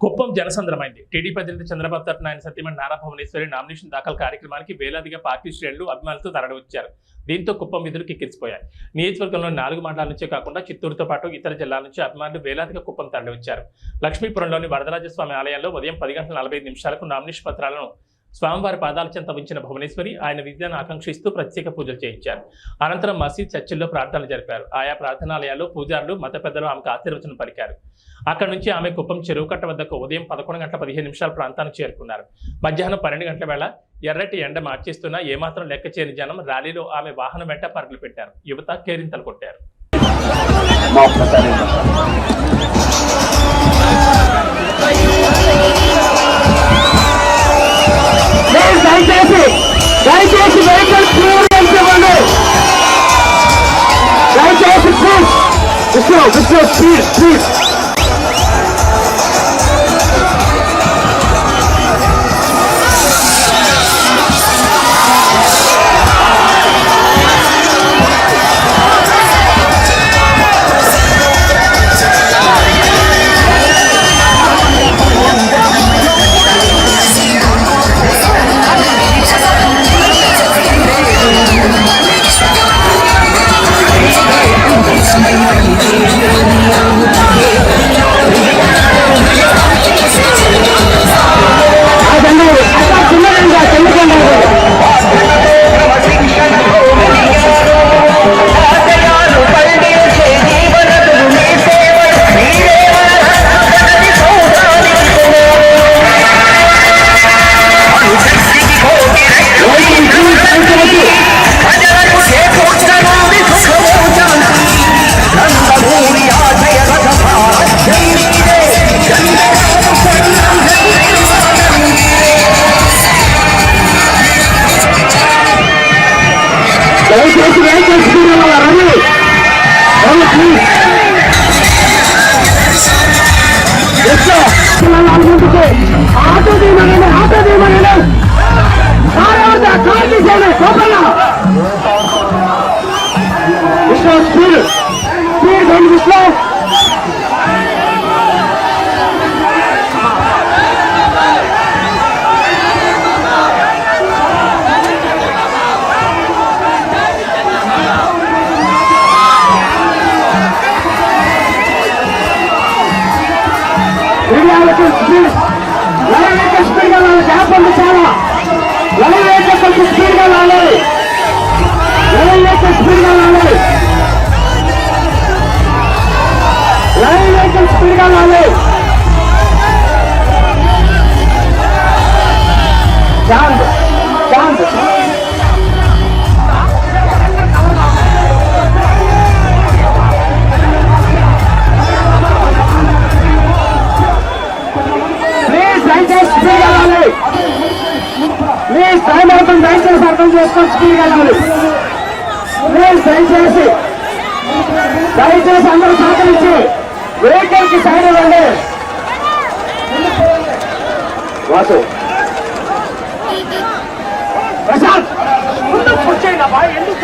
Kuppam జనసంద్రమైంది. TDP అధినేత చంద్రబాబు తరఫున ఆయన సత్యమని నారా భువనేశ్వరి నామినేషన్ దాఖలు కార్యక్రమానికి వేలాదిగా పార్టీ శ్రేణులు అభిమానులతో తరలివచ్చారు. దీంతో కుప్పం విధులు కిక్కిరిసిపోయాయి. నియోజకవర్గంలో నాలుగు మండలాల నుంచే కాకుండా చిత్తూరుతో పాటు ఇతర జిల్లాల నుంచి అభిమానులు వేలాదిగా కుప్పం తరలివచ్చారు. లక్ష్మీపురంలోని వరదరాజస్వామి ఆలయంలో ఉదయం పది గంటల నలభై నిమిషాలకు నామినేషన్ పత్రాలను స్వామివారి పాదాల చెంత ఉంచిన భువనేశ్వరి ఆయన విద్యను ఆకాంక్షిస్తూ ప్రత్యేక పూజలు చేయించారు. అనంతరం మసీద్ చర్చిల్లో ప్రార్థనలు జరిపారు. ఆయా ప్రార్థనాలయాల్లో పూజారులు మత పెద్దలు ఆమెకు ఆశీర్వచనం పలికారు. అక్కడి నుంచి ఆమె కుప్పం చెరువు కట్ట వద్దకు ఉదయం పదకొండు గంటల పదిహేను నిమిషాల ప్రాంతానికి చేరుకున్నారు. మధ్యాహ్నం పన్నెండు గంటల వేళ ఎర్రటి ఎండ మార్చేస్తున్నా ఏమాత్రం లెక్క చేయని జనం ర్యాలీలో ఆమె వాహనం వెంట పరుగులు పెట్టారు. యువత కేరింతలు కొట్టారు. దయచేసి వెహికల్ క్లియరెన్స్ ఇవ్వండి దయచేసి please auto తీయమనండి auto తీయమనండి car ఎవరిదా? Car తీసేయండి కోపంగా విష్ణు స్పీడ్ స్పీడ్ రండి please దయచేసి స్పీడ్ వెళ్ళాలి ప్లీజ్ టైం అవుతుంది దయచేసి అర్థం చేసుకొని స్పీడ్ వెళ్ళాలి ప్లీజ్ దయచేసి దయచేసి అందరూ సహకరించి వెహికల్కి సైడ్ ఇవ్వండి. వాసు. ప్రశాంత్ ముందు ఎందుకు